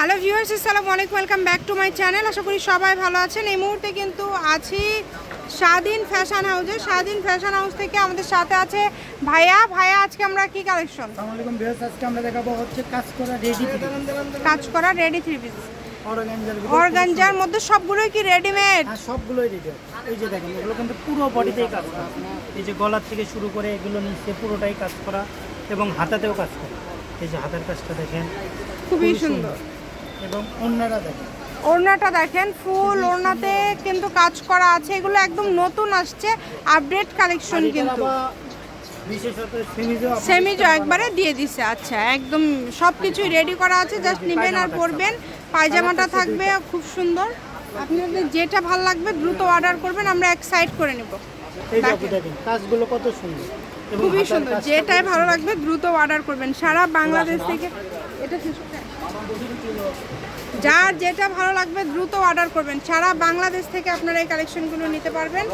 Hello viewers আসসালামু আলাইকুম welcome back to my channel আশা করি সবাই ভালো আছেন। এই মুহূর্তে কিন্তু আছি স্বাধীন ফ্যাশন হাউসে স্বাধীন ফ্যাশন হাউস থেকে আমাদের সাথে আছে ভাইয়া। ভাইয়া আজকে আমরা কি কালেকশন আসসালামু আলাইকুম ভিউয়ার্স আজকে আমরা দেখাবো হচ্ছে কাজ করা রেডি কাজ করা রেডি থ্রি পিস অর্গানজার মধ্যে সবগুলোই কি রেডিমেড আর সবগুলোই রেডি এই যে দেখেন এগুলো কিন্তু পুরো বডিতেই কাজ করা এই যে গলার থেকে শুরু করে এগুলো নিচে পুরোটাই কাজ করা এবং হাতাতেও কাজ করা এই যে হাতের কাজটা দেখেন খুবই সুন্দর। এবং অন্যরা দেখেন। ওড়নাটা দেখেন ফুল ওড়নাতে কিন্তু কাজ করা আছে। এগুলো একদম নতুন আসছে আপডেট কালেকশন কিন্তু। সেমিজো একবারে দিয়ে দিছে আচ্ছা একদম সব কিছুই রেডি করা আছে জাস্ট নেবেন আর পরবেন। পায়জামাটা থাকবে খুব সুন্দর। আপনাদের যেটা ভালো লাগবে দ্রুত অর্ডার করবেন আমরা এক সাইড করে নেব। কাজগুলো কত সুন্দর। খুবই সুন্দর যেটাই ভালো লাগবে দ্রুত অর্ডার করবেন। সারা বাংলাদেশ থেকে এটা। যার যেটা ভালো লাগবে দ্রুত অর্ডার করবেন। সারা বাংলাদেশ থেকে আপনারা এই কালেকশনগুলো নিতে পারবেন।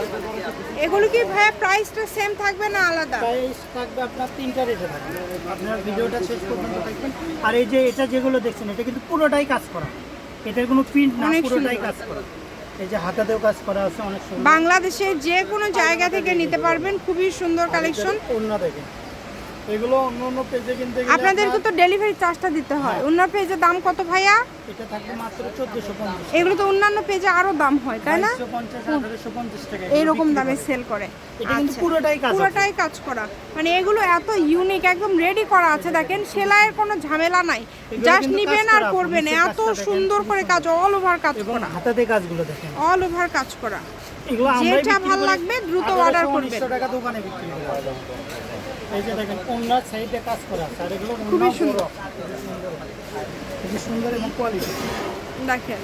এগুলো কি ভাইয়া প্রাইসটা সেম থাকবে না আলাদা? প্রাইস থাকবে আপনার তিনটা রেটে থাকবে। আপনার ভিডিওটা শেষ পর্যন্ত দেখবেন। আর এই যে এটা যেগুলো দেখছেন এটা কিন্তু পুরোটাই কাজ করা। এটার কোনো প্রিন্ট না পুরোটাই কাজ করা। এই যে হাতাতেও কাজ করা আছে অনেক সুন্দর। বাংলাদেশের যে কোনো জায়গা থেকে নিতে পারবেন। খুবই সুন্দর কালেকশন অন্য দেখেন। এগুলো অন্য অন্য পেজে কিনতে গেলে আপনাদেরকে তো ডেলিভারি চার্জটা দিতে হয়। অন্য পেজে দাম কত ভাইয়া? এটা থাকবে মাত্র চোদ্দোশো পঞ্চাশ এগুলো তো অন্যান্য পেজে আরও দাম হয় তাই না? বাইশশো পঞ্চাশ আঠারোশো পঞ্চাশ টাকা এইরকম দামে সেল করে। এটা কিন্তু আচ্ছা। পুরোটাই কাজ পুরোটাই কাজ করা। মানে এগুলো এত ইউনিক একদম রেডি করা আছে দেখেন সেলাইয়ের কোনো ঝামেলা নাই। জাস্ট নিবেন আর করা, করবেন এত সুন্দর করে কাজ অল ওভার কাজ করা। হাতাতে কাজগুলো দেখেন। অল ওভার কাজ করা। যেটা ভালো লাগবে দ্রুত 1800, order করবেন। 1900 টাকা দোকানে বিক্রি করি এই যে দেখেন সাইডে কাজ করা আছে আর এগুলো খুবই সুন্দর। খুবই সুন্দর এবং কোয়ালিটি দেখেন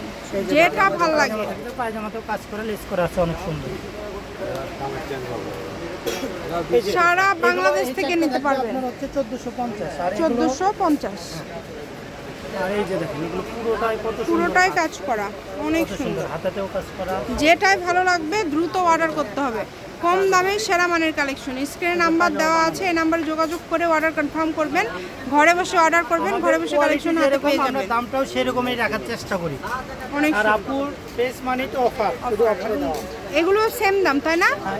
যেটা ভালো লাগে। পায়জামাতেও কাজ করে লেস করা আছে অনেক সুন্দর। সারা বাংলাদেশ থেকে নিতে পারবেন। হচ্ছে চোদ্দোশো পঞ্চাশ। চোদ্দোশো পঞ্চাশ। পুরোটাই কাজ। করা অনেক সুন্দর। হাতাতেও কাজ করা। যেটাই ভালো লাগবে দ্রুত অর্ডার করতে হবে। কম দামে সেরা মানের কালেকশন। স্ক্রিনে নাম্বার দেওয়া আছে এই নাম্বারে যোগাযোগ করে অর্ডার কনফার্ম করবেন। ঘরে বসে অর্ডার করবেন ঘরে বসে কালেকশন হাতে পেয়ে আমরা যাবেন। দামটাও সেরকমই রাখার চেষ্টা করি। অনেক আর। আপুর ফেস মানি তো অফার শুধু অফারে দেওয়া এগুলো সেম দাম তাই না? হ্যাঁ,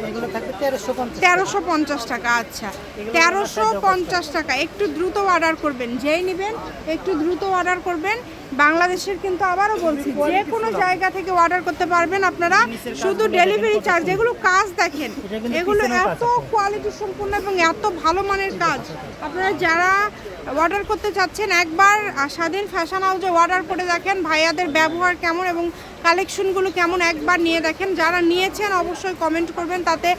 তেরোশো পঞ্চাশ টাকা। আচ্ছা। তেরোশো পঞ্চাশ টাকা একটু দ্রুত অর্ডার করবেন যেই নেবেন একটু দ্রুত অর্ডার করবেন। বাংলাদেশের কিন্তু আবারও বলছি যে কোনো জায়গা থেকে অর্ডার করতে পারবেন আপনারা। শুধু ডেলিভারি চার্জ এগুলো কাজ দেখেন এগুলো এত কোয়ালিটি সম্পূর্ণ এবং এত ভালো মানের কাজ। আপনারা যারা অর্ডার করতে চাচ্ছেন একবার স্বাধীন ফ্যাশন হাউসে অর্ডার করে দেখেন ভাইয়াদের ব্যবহার কেমন এবং কালেকশনগুলো কেমন একবার নিয়ে দেখেন। যারা নিয়েছেন অবশ্যই কমেন্ট করবেন তাতে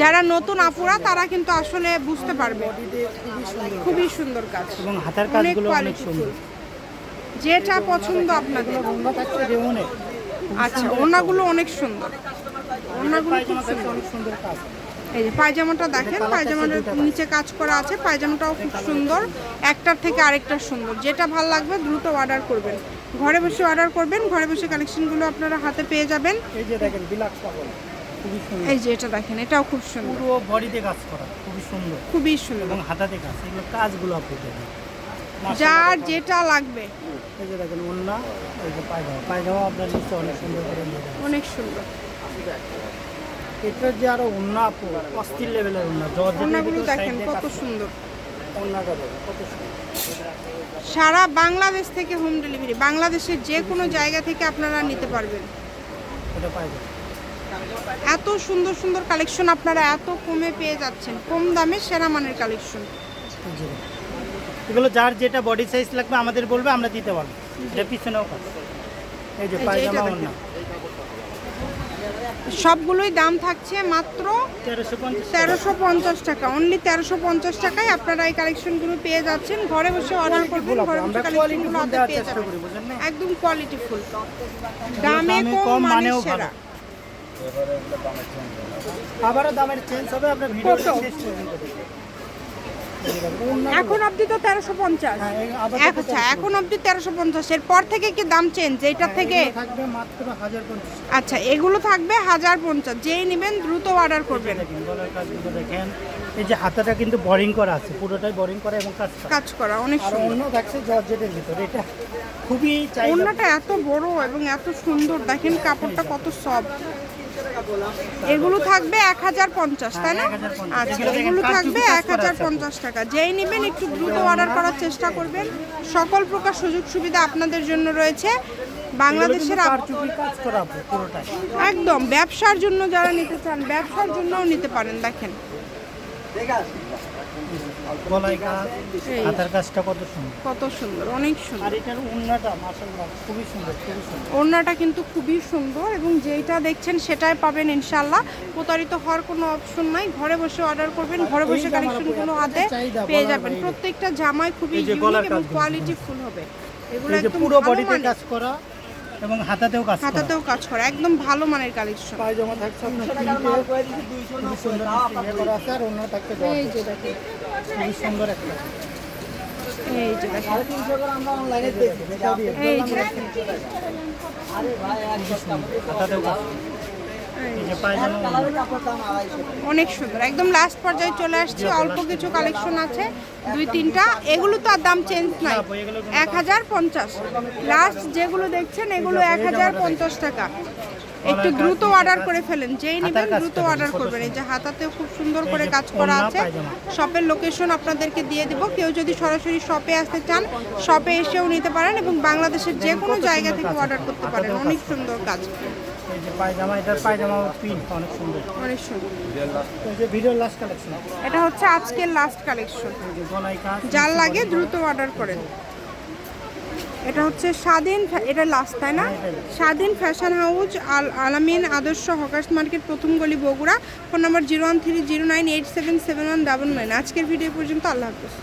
যারা নতুন আপুরা তারা কিন্তু আসলে বুঝতে পারবে। খুবই সুন্দর কাজ। এবং হাতের অনেক কাজগুলো অনেক কোয়ালিটি সুন্দর। যেটা পছন্দ আপনাদের। আচ্ছা ওনাগুলো অনেক সুন্দর। ওনাগুলো অনেক সুন্দর। কাজ এই যে পায়জামাটা দেখেন পায়জামাটার নিচে কাজ করা আছে পায়জামাটাও খুব সুন্দর। একটার থেকে আরেকটা সুন্দর। যেটা ভালো লাগবে দ্রুত অর্ডার করবেন। ঘরে বসে অর্ডার করবেন ঘরে বসে কালেকশনগুলো আপনারা হাতে পেয়ে যাবেন। এই যে দেখেন এই যে এটা দেখেন এটাও খুব সুন্দর। পুরো বডিতে কাজ করা খুবই সুন্দর। খুবই সুন্দর। এবং হাতাতে কাজ এগুলো কাজগুলো আপনি যার যেটা লাগবে। এই যে দেখেন ওন্না এই যে পায়জামা পায়জামা আপনার নিচে অনেক সুন্দর করে অনেক সুন্দর। এটার যে আরও ওন্না অস্থির লেভেলের ওন্না জর্জেটের দেখেন কত সুন্দর। ওন্নাটা দেখেন কত সুন্দর। সারা বাংলাদেশ থেকে হোম ডেলিভারি বাংলাদেশের যে কোনো জায়গা থেকে আপনারা নিতে পারবেন। এটা পায়জামা এত সুন্দর সুন্দর কালেকশন আপনারা এত কমে পেয়ে যাচ্ছেন কম দামে সেরা মানের কালেকশন। এগুলো যার যেটা বডি সাইজ লাগবে আমাদের বলবে আমরা দিতে পারব। এটা পিছনেও এই যে পায়জামা ওন্না সবগুলোই দাম থাকছে মাত্র তেরোশো পঞ্চাশ টাকা। অনলি তেরোশো পঞ্চাশ টাকায় আপনারা এই কালেকশনগুলো পেয়ে যাচ্ছেন। ঘরে বসে অর্ডার করবেন ঘরে বসে কালেকশনগুলো পেয়ে যাবেন। একদম কোয়ালিটি ফুল দামে কম মানেও সেরা। আবারও দামের চেঞ্জ হবে আপনার ভিডিও এখন অবধি তো তেরোশো পঞ্চাশ। হ্যাঁ, আচ্ছা এখন অবধি তেরোশো পঞ্চাশ। এর পর থেকে কি দাম চেঞ্জ থেকে মাত্র হাজার পঞ্চাশ। আচ্ছা এগুলো থাকবে হাজার পঞ্চাশ। যেই নেবেন দ্রুত অর্ডার করবেন। দেখেন এই যে হাতাটা কিন্তু বোরিং করা আছে পুরোটাই বোরিং করা এবং কাজ করা। কাজ করা অনেক আর সুন্দর। অন্য থাকছে জর্জেটের ভিতরে এটা খুবই চাহিদা। ওড়নাটা এত বড় এবং এত সুন্দর। দেখেন কাপড়টা কত সফট এগুলো থাকবে এক হাজার পঞ্চাশ তাই না? 1050 আচ্ছা এগুলো থাকবে এক হাজার পঞ্চাশ টাকা। যেই নেবেন একটু দ্রুত অর্ডার করার চেষ্টা করবেন। সকল প্রকার সুযোগ সুবিধা আপনাদের জন্য রয়েছে। বাংলাদেশের একদম ব্যবসার জন্য যারা নিতে চান ব্যবসার জন্যও নিতে পারেন দেখেন। গলায় কাজ। হাতার কাজটা কত সুন্দর। কত সুন্দর অনেক সুন্দর। আর এটার উন্নাটা মাসাল্লাহ খুবই সুন্দর খুবই সুন্দর। ওড়নাটা কিন্তু খুবই সুন্দর এবং যেইটা দেখছেন সেটাই পাবেন ইনশাল্লাহ প্রতারিত হওয়ার কোনো অপশন নাই ঘরে বসে অর্ডার করবেন ঘরে বসে কালেকশনগুলো হাতে পেয়ে যাবেন। প্রত্যেকটা জামাই খুবই ইউনিক এবং কোয়ালিটি ফুল হবে। এগুলো একদম পুরো বডিতে কাজ করা এবং হাতাতেও কাজ করা। হাতাতেও কাজ করা একদম ভালো মানের কালেকশন পায়জামা থাকছে আপনার প্রিন্টে খুবই সুন্দর ইয়ে করা আছে আর অন্য থাকছে এই যে দেখেন। সুন্দর একটা অনেক সুন্দর। একদম লাস্ট পর্যায়ে চলে আসছে। অল্প কিছু কালেকশন আছে। দুই, তিনটা। এগুলো তো আর দাম চেঞ্জ নাই। এক হাজার পঞ্চাশ। লাস্ট যেগুলো দেখছেন, এগুলো এক হাজার পঞ্চাশ টাকা। একটু দ্রুত অর্ডার করে ফেলেন। যেই নেবেন দ্রুত অর্ডার করবেন। এই যে হাতাতেও খুব সুন্দর করে কাজ করা আছে। শপের লোকেশন আপনাদেরকে দিয়ে দিব। কেউ যদি সরাসরি শপে আসতে চান শপে এসেও নিতে পারেন এবং বাংলাদেশের যে কোনো জায়গা থেকে অর্ডার করতে পারেন। অনেক সুন্দর কাজ। এটা হচ্ছে আজকের লাস্ট কালেকশন যার লাগে দ্রুত অর্ডার করেন। এটা হচ্ছে স্বাধীন এটা লাস্ট তাই না? স্বাধীন ফ্যাশন হাউস আল আলামিন আদর্শ হকার্স মার্কেট, প্রথম গলি Bogura. Phone number zero one three zero nine eight seven seven one double nine আজকের ভিডিও পর্যন্ত, আল্লাহ হাফিজ।